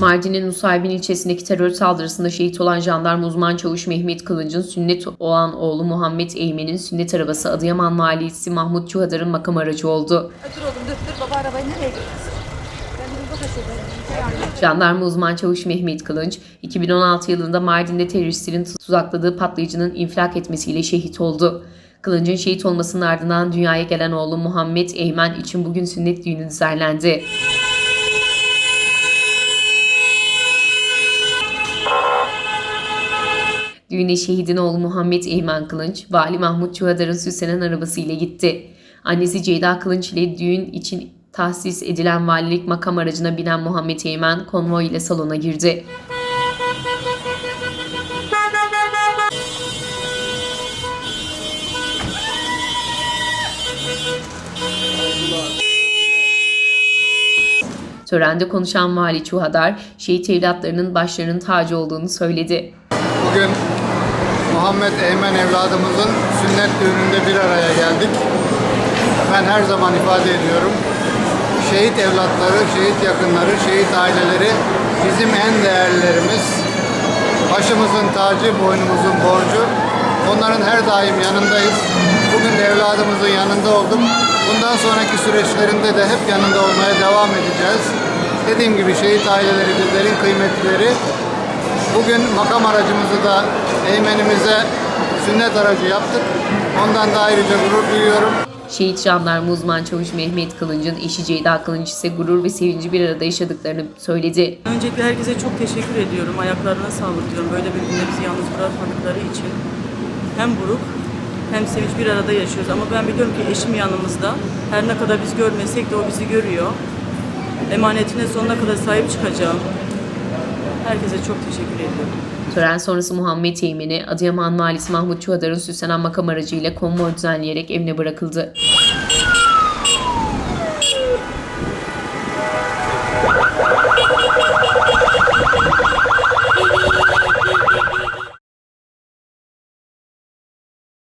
Mardin'in Nusaybin ilçesindeki terör saldırısında şehit olan jandarma uzman çavuş Mehmet Kılınç'ın sünnet olan oğlu Muhammed Eymen'in sünnet arabası Adıyaman valisi Mahmut Çuhadar'ın makam aracı oldu. Dur oğlum dur dur baba arabayı nereye bakacağım. Jandarma uzman çavuş Mehmet Kılınç, 2016 yılında Mardin'de teröristlerin tuzakladığı patlayıcının infilak etmesiyle şehit oldu. Kılınç'ın şehit olmasının ardından dünyaya gelen oğlu Muhammed Eymen için bugün sünnet düğünü düzenlendi. Düğüne şehidin oğlu Muhammed Eymen Kılınç, Vali Mahmut Çuhadar'ın süslenen arabasıyla gitti. Annesi Ceyda Kılınç ile düğün için tahsis edilen valilik makam aracına binen Muhammed Eymen konvoy ile salona girdi. Törende konuşan Vali Çuhadar, şehit evlatlarının başlarının tacı olduğunu söyledi. Bugün Muhammed Eymen evladımızın sünnet düğününde bir araya geldik. Ben her zaman ifade ediyorum. Şehit evlatları, şehit yakınları, şehit aileleri bizim en değerlilerimiz. Başımızın tacı, boynumuzun borcu. Onların her daim yanındayız. Bugün de evladımızın yanında olduk. Bundan sonraki süreçlerinde de hep yanında olmaya devam edeceğiz. Dediğim gibi şehit aileleri bizlerin kıymetlileri. Bugün makam aracımızı da Eymen'imize sünnet aracı yaptık. Ondan da ayrıca gurur duyuyorum. Şehit jandarma uzman çavuş Mehmet Kılınç'ın eşi Ceyda Kılınç ise gurur ve sevinci bir arada yaşadıklarını söyledi. Öncelikle herkese çok teşekkür ediyorum. Ayaklarına sağlık diyorum. Böyle bir günde bizi yalnız bırakmadıkları için. Hem buruk hem sevinç bir arada yaşıyoruz. Ama ben biliyorum ki eşim yanımızda. Her ne kadar biz görmesek de o bizi görüyor. Emanetine sonuna kadar sahip çıkacağım. Herkese çok teşekkür ediyorum. Tören sonrası Muhammed Eymen'i Adıyaman Valisi Mahmut Çuhadar'ın süslenen makam aracıyla konvoy düzenleyerek evine bırakıldı.